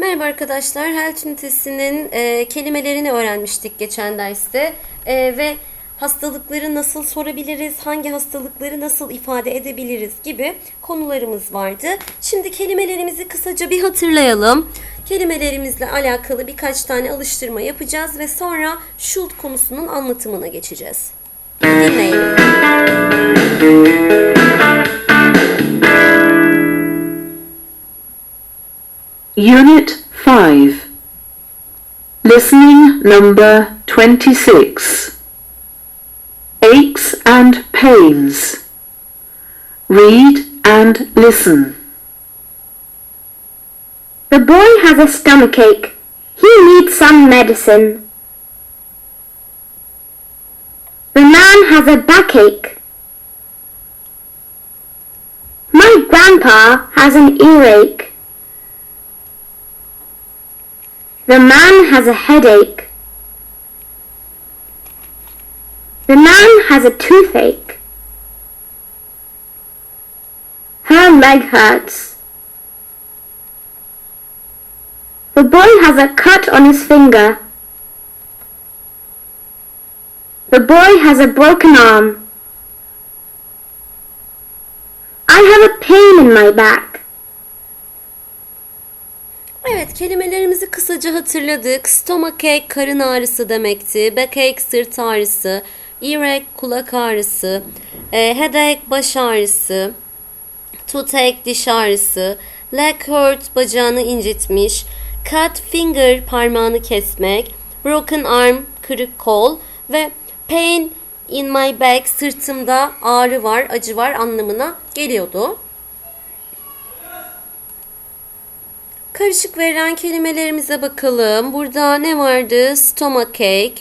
Merhaba arkadaşlar. Health ünitesinin e, kelimelerini öğrenmiştik geçen derste. E, ve hastalıkları nasıl sorabiliriz, hangi hastalıkları nasıl ifade edebiliriz gibi konularımız vardı. Şimdi kelimelerimizi kısaca bir hatırlayalım. Kelimelerimizle alakalı birkaç tane alıştırma yapacağız ve sonra should konusunun anlatımına geçeceğiz. Dinleyelim. Unit 5 Listening number 26 Aches and pains Read and listen. The boy has a stomachache. He needs some medicine. The man has a backache. My grandpa has an earache. The man has a headache. The man has a toothache. Her leg hurts. The boy has a cut on his finger. The boy has a broken arm. I have a pain in my back. Evet kelimelerimizi kısaca hatırladık. Stomachache karın ağrısı demekti. Backache sırt ağrısı. Earache kulak ağrısı. E, headache baş ağrısı. Toothache diş ağrısı. Leg hurt bacağını incitmiş. Cut finger parmağını kesmek. Broken arm kırık kol. Ve pain in my back sırtımda ağrı var, acı var anlamına geliyordu. Karışık verilen kelimelerimize bakalım. Burada ne vardı? Stomachache.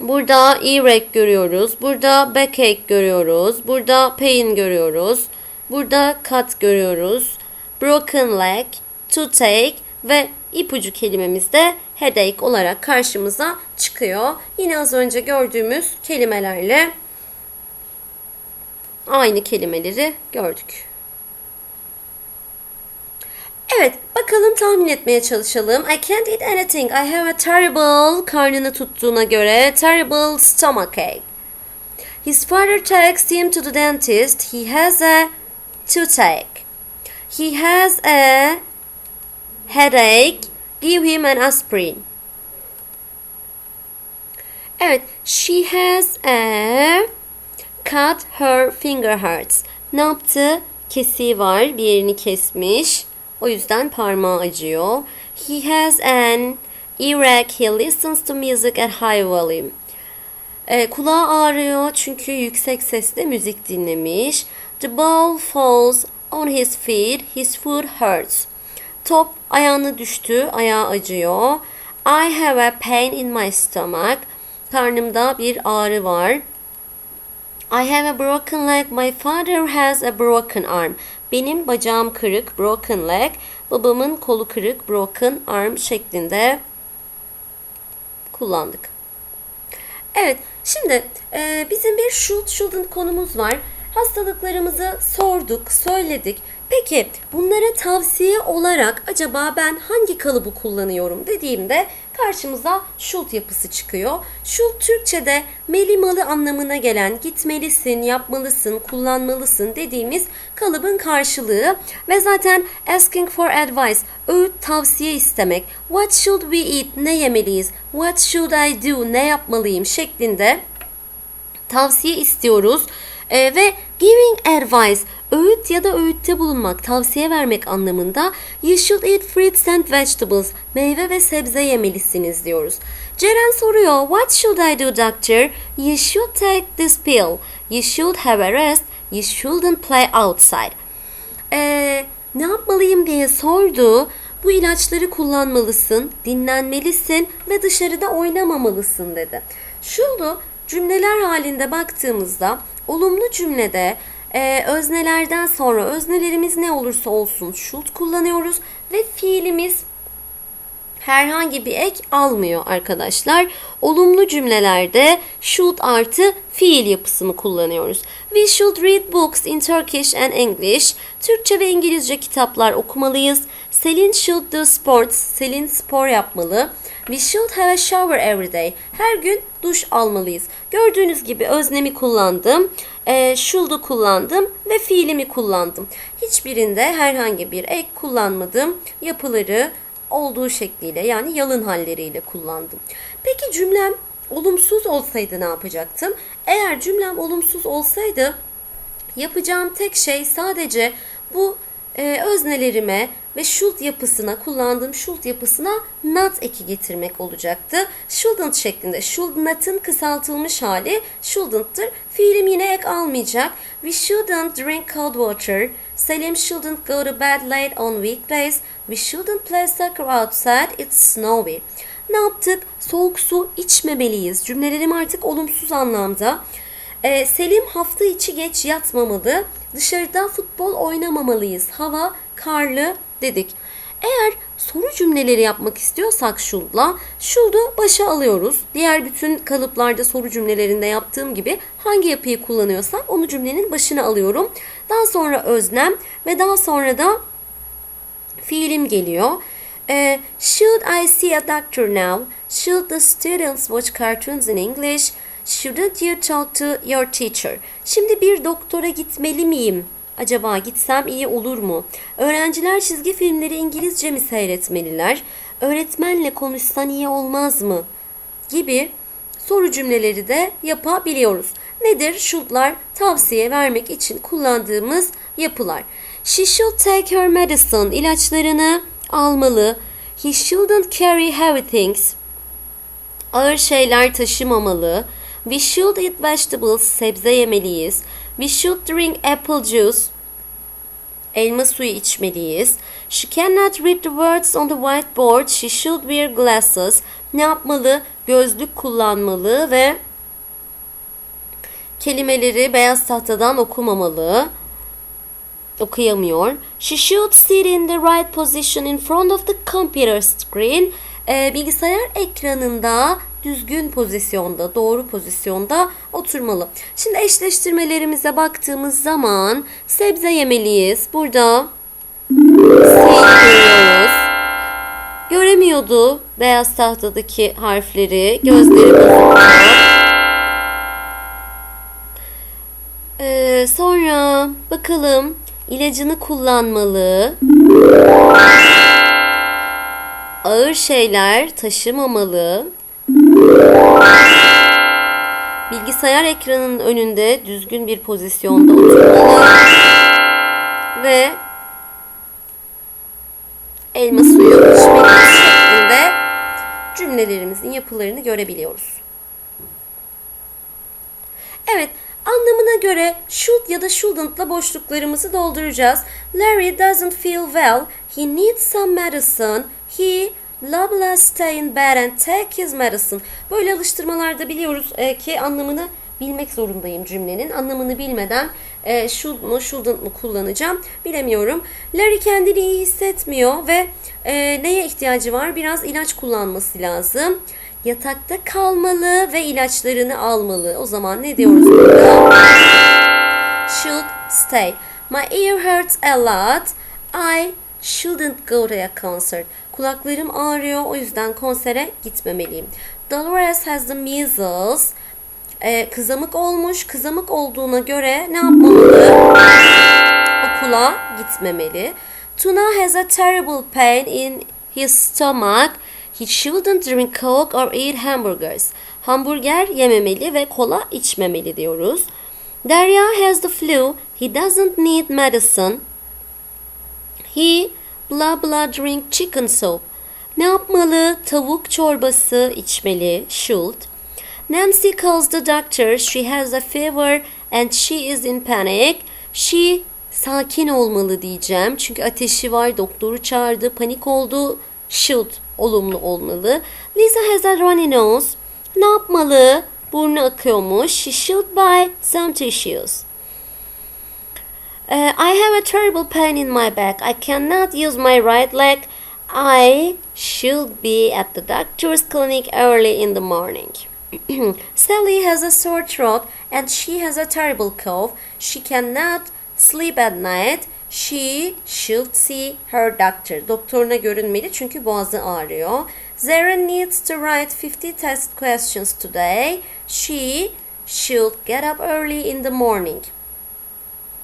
Burada earache görüyoruz. Burada backache görüyoruz. Burada pain görüyoruz. Burada cut görüyoruz. Broken leg, toothache ve ipucu kelimemiz de headache olarak karşımıza çıkıyor. Yine az önce gördüğümüz kelimelerle aynı kelimeleri gördük. Evet, bakalım tahmin etmeye çalışalım. I can't eat anything. I have a terrible karnını tuttuğuna göre terrible stomachache. His father takes him to the dentist. He has a toothache. He has a headache. Give him an aspirin. Evet, she has a cut her finger hurts. Ne yaptı? Kesiği var, bir yerini kesmiş. O yüzden parmağı acıyor. He has an earache. He listens to music at high volume. E, kulağı ağrıyor çünkü yüksek sesle müzik dinlemiş. The ball falls on his feet. His foot hurts. Top ayağına düştü. Ayağı acıyor. I have a pain in my stomach. Karnımda bir ağrı var. I have a broken leg. My father has a broken arm. Benim bacağım kırık, broken leg. Babamın kolu kırık, broken arm şeklinde kullandık. Evet, şimdi e, bizim bir should, shouldn't konumuz var. Hastalıklarımızı sorduk, söyledik. Peki bunlara tavsiye olarak acaba ben hangi kalıbı kullanıyorum dediğimde karşımıza should yapısı çıkıyor. Should Türkçe'de melimalı anlamına gelen gitmelisin, yapmalısın, kullanmalısın dediğimiz kalıbın karşılığı ve zaten asking for advice, öğüt tavsiye istemek, what should we eat, ne yemeliyiz, what should I do, ne yapmalıyım şeklinde tavsiye istiyoruz. Ee, ve giving advice öğüt ya da öğütte bulunmak, tavsiye vermek anlamında you should eat fruits and vegetables meyve ve sebze yemelisiniz diyoruz. Ceren soruyor what should I do doctor? You should take this pill. You should have a rest. You shouldn't play outside. Ee, ne yapmalıyım diye sordu. Bu ilaçları kullanmalısın, dinlenmelisin ve dışarıda oynamamalısın dedi. Şurada cümleler halinde baktığımızda olumlu cümlede e, öznelerden sonra öznelerimiz ne olursa olsun should kullanıyoruz ve fiilimiz herhangi bir ek almıyor arkadaşlar. Olumlu cümlelerde should artı fiil yapısını kullanıyoruz. We should read books in Turkish and English. Türkçe ve İngilizce kitaplar okumalıyız. Selin should do sports. Selin spor yapmalı. We should have a shower every day. Her gün duş almalıyız. Gördüğünüz gibi öznemi kullandım. E, should'u kullandım ve fiilimi kullandım. Hiçbirinde herhangi bir ek kullanmadım. Yapıları olduğu şekliyle yani yalın halleriyle kullandım. Peki cümlem olumsuz olsaydı ne yapacaktım? Eğer cümlem olumsuz olsaydı yapacağım tek şey sadece bu e, öznelerime ve should yapısına kullandığım should yapısına not eki getirmek olacaktı. Shouldn't şeklinde should not'ın kısaltılmış hali shouldn't'tır. Fiilim yine ek almayacak. We shouldn't drink cold water. Selim shouldn't go to bed late on weekdays. We shouldn't play soccer outside. It's snowy. Ne yaptık? Soğuk su içmemeliyiz. Cümlelerim artık olumsuz anlamda. Ee, Selim hafta içi geç yatmamalı. Dışarıda futbol oynamamalıyız. Hava karlı dedik. Eğer soru cümleleri yapmak istiyorsak should'la should'u başa alıyoruz. Diğer bütün kalıplarda soru cümlelerinde yaptığım gibi hangi yapıyı kullanıyorsam onu cümlenin başına alıyorum. Daha sonra öznem ve daha sonra da fiilim geliyor. Ee, should I see a doctor now? Should the students watch cartoons in English? Shouldn't you talk to your teacher? Şimdi bir doktora gitmeli miyim? Acaba gitsem iyi olur mu? Öğrenciler çizgi filmleri İngilizce mi seyretmeliler? Öğretmenle konuşsan iyi olmaz mı? Gibi soru cümleleri de yapabiliyoruz. Nedir? Should'lar tavsiye vermek için kullandığımız yapılar. She should take her medicine. ilaçlarını almalı. He shouldn't carry heavy things. Ağır şeyler taşımamalı. We should eat vegetables. Sebze yemeliyiz. We should drink apple juice. Elma suyu içmeliyiz. She cannot read the words on the whiteboard. She should wear glasses. Ne yapmalı? Gözlük kullanmalı ve kelimeleri beyaz tahtadan okumamalı. Okuyamıyor. She should sit in the right position in front of the computer screen. Ee, bilgisayar ekranında düzgün pozisyonda, doğru pozisyonda oturmalı. Şimdi eşleştirmelerimize baktığımız zaman sebze yemeliyiz. Burada görüyoruz. Göremiyordu beyaz tahtadaki harfleri. Gözleri bozuldu. Ee, sonra bakalım ilacını kullanmalı. Ağır şeyler taşımamalı. Bilgisayar ekranının önünde düzgün bir pozisyonda oturmalı. Ve elma suyu içmeliyiz şeklinde cümlelerimizin yapılarını görebiliyoruz. Evet, anlamına göre should ya da shouldn'tla boşluklarımızı dolduracağız. Larry doesn't feel well. He needs some medicine. He blah stay in bed and take his medicine. Böyle alıştırmalarda biliyoruz e, ki anlamını bilmek zorundayım cümlenin. Anlamını bilmeden e, should mu shouldn't mu kullanacağım bilemiyorum. Larry kendini iyi hissetmiyor ve e, neye ihtiyacı var? Biraz ilaç kullanması lazım. Yatakta kalmalı ve ilaçlarını almalı. O zaman ne diyoruz burada? Should stay. My ear hurts a lot. I shouldn't go to a concert. Kulaklarım ağrıyor o yüzden konsere gitmemeliyim. Dolores has the measles. Ee, kızamık olmuş. Kızamık olduğuna göre ne yapmamalı? Okula gitmemeli. Tuna has a terrible pain in his stomach. He shouldn't drink coke or eat hamburgers. Hamburger yememeli ve kola içmemeli diyoruz. Derya has the flu. He doesn't need medicine. He blah blah drink chicken soup. Ne yapmalı? Tavuk çorbası içmeli. Should. Nancy calls the doctor. She has a fever and she is in panic. She sakin olmalı diyeceğim. Çünkü ateşi var. Doktoru çağırdı. Panik oldu. Should olumlu olmalı. Lisa has a runny nose. Ne yapmalı? Burnu akıyormuş. She should buy some tissues. Uh, I have a terrible pain in my back. I cannot use my right leg. I should be at the doctor's clinic early in the morning. Sally has a sore throat and she has a terrible cough. She cannot sleep at night. She should see her doctor. Doktoruna görünmeli çünkü boğazı ağrıyor. Zara needs to write 50 test questions today. She should get up early in the morning.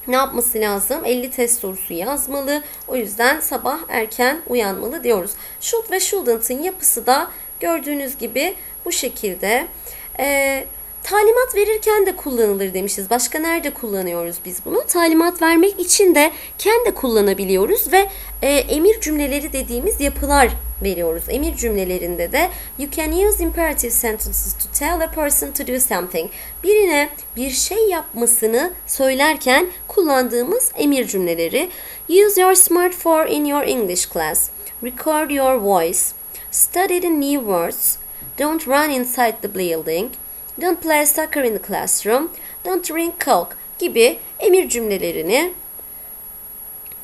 Ne yapması lazım? 50 test sorusu yazmalı. O yüzden sabah erken uyanmalı diyoruz. Should ve shouldn't'ın yapısı da gördüğünüz gibi bu şekilde. Ee, talimat verirken de kullanılır demişiz. Başka nerede kullanıyoruz biz bunu? Talimat vermek için de de kullanabiliyoruz ve e, emir cümleleri dediğimiz yapılar veriyoruz. Emir cümlelerinde de you can use imperative sentences to tell a person to do something. Birine bir şey yapmasını söylerken kullandığımız emir cümleleri. Use your smartphone in your English class. Record your voice. Study the new words. Don't run inside the building. Don't play soccer in the classroom. Don't drink coke gibi emir cümlelerini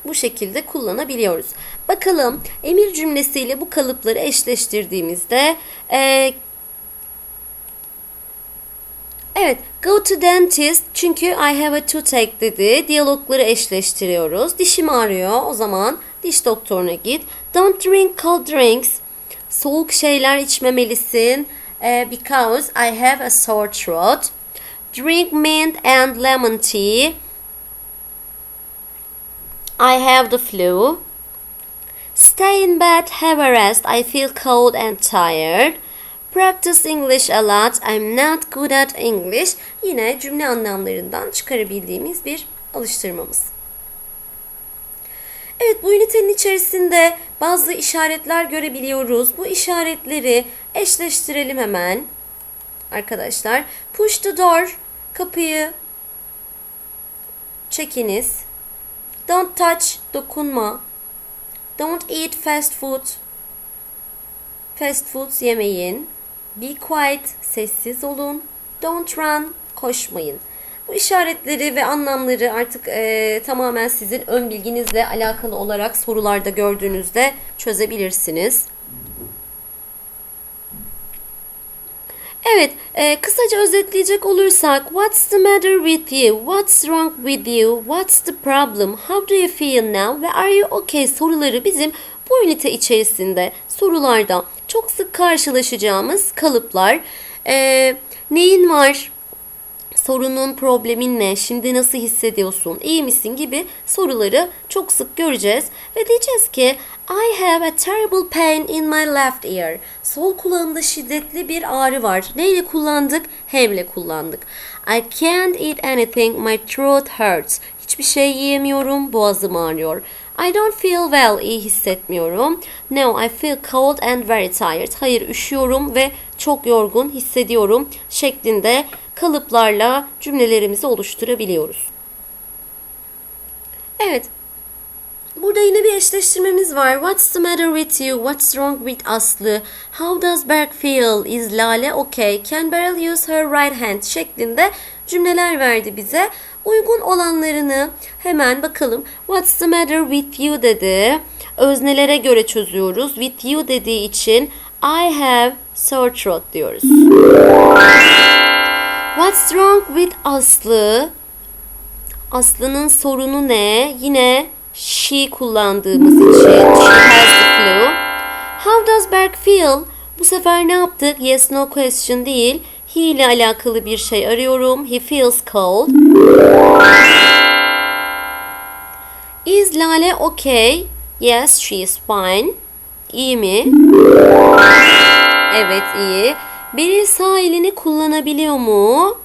bu şekilde kullanabiliyoruz. Bakalım emir cümlesiyle bu kalıpları eşleştirdiğimizde e, Evet, go to dentist çünkü I have a toothache dedi. Diyalogları eşleştiriyoruz. Dişim ağrıyor. O zaman diş doktoruna git. Don't drink cold drinks. Soğuk şeyler içmemelisin. Eh, because I have a sore throat. Drink mint and lemon tea. I have the flu. Stay in bed, have a rest. I feel cold and tired. Practice English a lot. I'm not good at English. Yine cümle anlamlarından çıkarabildiğimiz bir alıştırmamız. Evet bu ünitenin içerisinde bazı işaretler görebiliyoruz. Bu işaretleri eşleştirelim hemen. Arkadaşlar push the door kapıyı çekiniz. Don't touch dokunma. Don't eat fast food. Fast food yemeyin. Be quiet sessiz olun. Don't run koşmayın. Bu işaretleri ve anlamları artık eee, tamamen sizin ön bilginizle alakalı olarak sorularda gördüğünüzde çözebilirsiniz. Evet, e, kısaca özetleyecek olursak, what's the matter with you? What's wrong with you? What's the problem? How do you feel now? Ve are you okay soruları bizim bu ünite içerisinde sorularda çok sık karşılaşacağımız kalıplar. E, neyin var? Sorunun, problemin ne, şimdi nasıl hissediyorsun, iyi misin gibi soruları çok sık göreceğiz. Ve diyeceğiz ki I have a terrible pain in my left ear. Sol kulağımda şiddetli bir ağrı var. Neyle kullandık? Have'le kullandık. I can't eat anything, my throat hurts. Hiçbir şey yiyemiyorum, boğazım ağrıyor. I don't feel well, iyi hissetmiyorum. No, I feel cold and very tired. Hayır, üşüyorum ve çok yorgun hissediyorum şeklinde kalıplarla cümlelerimizi oluşturabiliyoruz. Evet. Burada yine bir eşleştirmemiz var. What's the matter with you? What's wrong with Aslı? How does Berk feel? Is Lale okay? Can Beryl use her right hand? şeklinde cümleler verdi bize. Uygun olanlarını hemen bakalım. What's the matter with you dedi. Öznelere göre çözüyoruz. With you dediği için I have sore throat diyoruz. What's wrong with Aslı? Aslı'nın sorunu ne? Yine she kullandığımız için she has the flu. How does Berk feel? Bu sefer ne yaptık? Yes no question değil. He ile alakalı bir şey arıyorum. He feels cold. Is Lale okay? Yes, she is fine. İyi mi? Evet iyi. Beril sağ elini kullanabiliyor mu?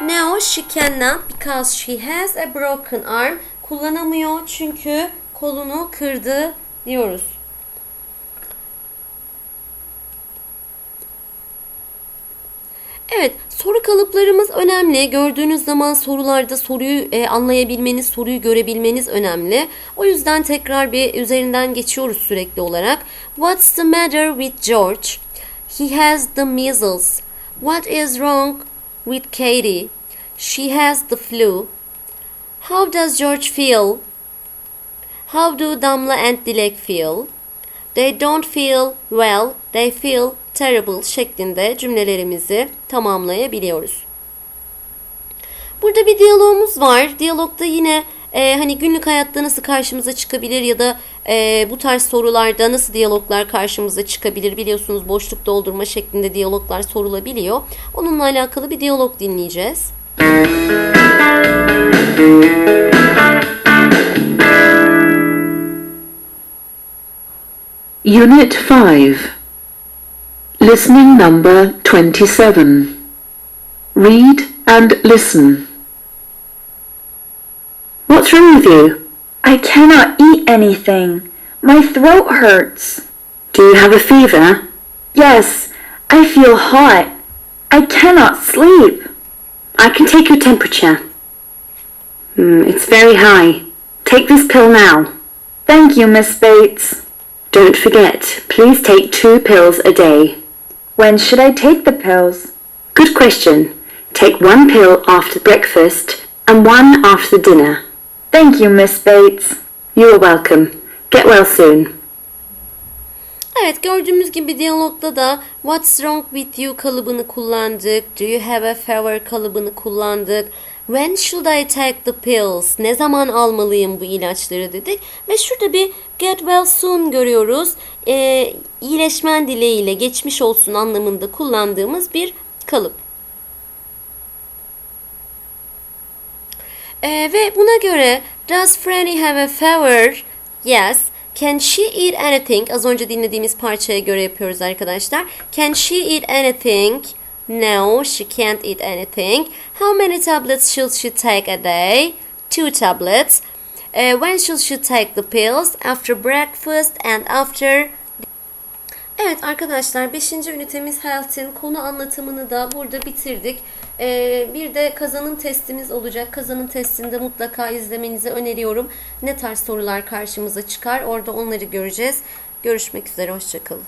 No, she cannot because she has a broken arm. Kullanamıyor çünkü kolunu kırdı diyoruz. Evet, soru kalıplarımız önemli. Gördüğünüz zaman sorularda soruyu e, anlayabilmeniz, soruyu görebilmeniz önemli. O yüzden tekrar bir üzerinden geçiyoruz sürekli olarak. What's the matter with George? He has the measles. What is wrong with Katie? She has the flu. How does George feel? How do Damla and Dilek feel? They don't feel well, they feel terrible şeklinde cümlelerimizi tamamlayabiliyoruz. Burada bir diyalogumuz var. Diyalogda yine e, hani günlük hayatta nasıl karşımıza çıkabilir ya da e, bu tarz sorularda nasıl diyaloglar karşımıza çıkabilir biliyorsunuz boşluk doldurma şeklinde diyaloglar sorulabiliyor. Onunla alakalı bir diyalog dinleyeceğiz. Unit 5. Listening number 27. Read and listen. What's wrong with you? I cannot eat anything. My throat hurts. Do you have a fever? Yes, I feel hot. I cannot sleep. I can take your temperature. Hmm, it's very high. Take this pill now. Thank you, Miss Bates. Don't forget, please take two pills a day. When should I take the pills? Good question. Take one pill after breakfast and one after dinner. Thank you, Miss Bates. You are welcome. Get well soon. Evet gördüğümüz gibi diyalogda da What's wrong with you kalıbını kullandık. Do you have a fever kalıbını kullandık. When should I take the pills? Ne zaman almalıyım bu ilaçları dedik. Ve şurada bir get well soon görüyoruz. Ee, iyileşmen dileğiyle geçmiş olsun anlamında kullandığımız bir kalıp. Ee, ve buna göre Does Franny have a fever? Yes. Can she eat anything? Az önce dinlediğimiz parçaya göre yapıyoruz arkadaşlar. Can she eat anything? No, she can't eat anything. How many tablets should she take a day? Two tablets. Uh, when should she take the pills? After breakfast and after Evet arkadaşlar 5. ünitemiz Health'in konu anlatımını da burada bitirdik. Ee, bir de kazanım testimiz olacak. Kazanım testinde mutlaka izlemenizi öneriyorum. Ne tarz sorular karşımıza çıkar orada onları göreceğiz. Görüşmek üzere hoşçakalın.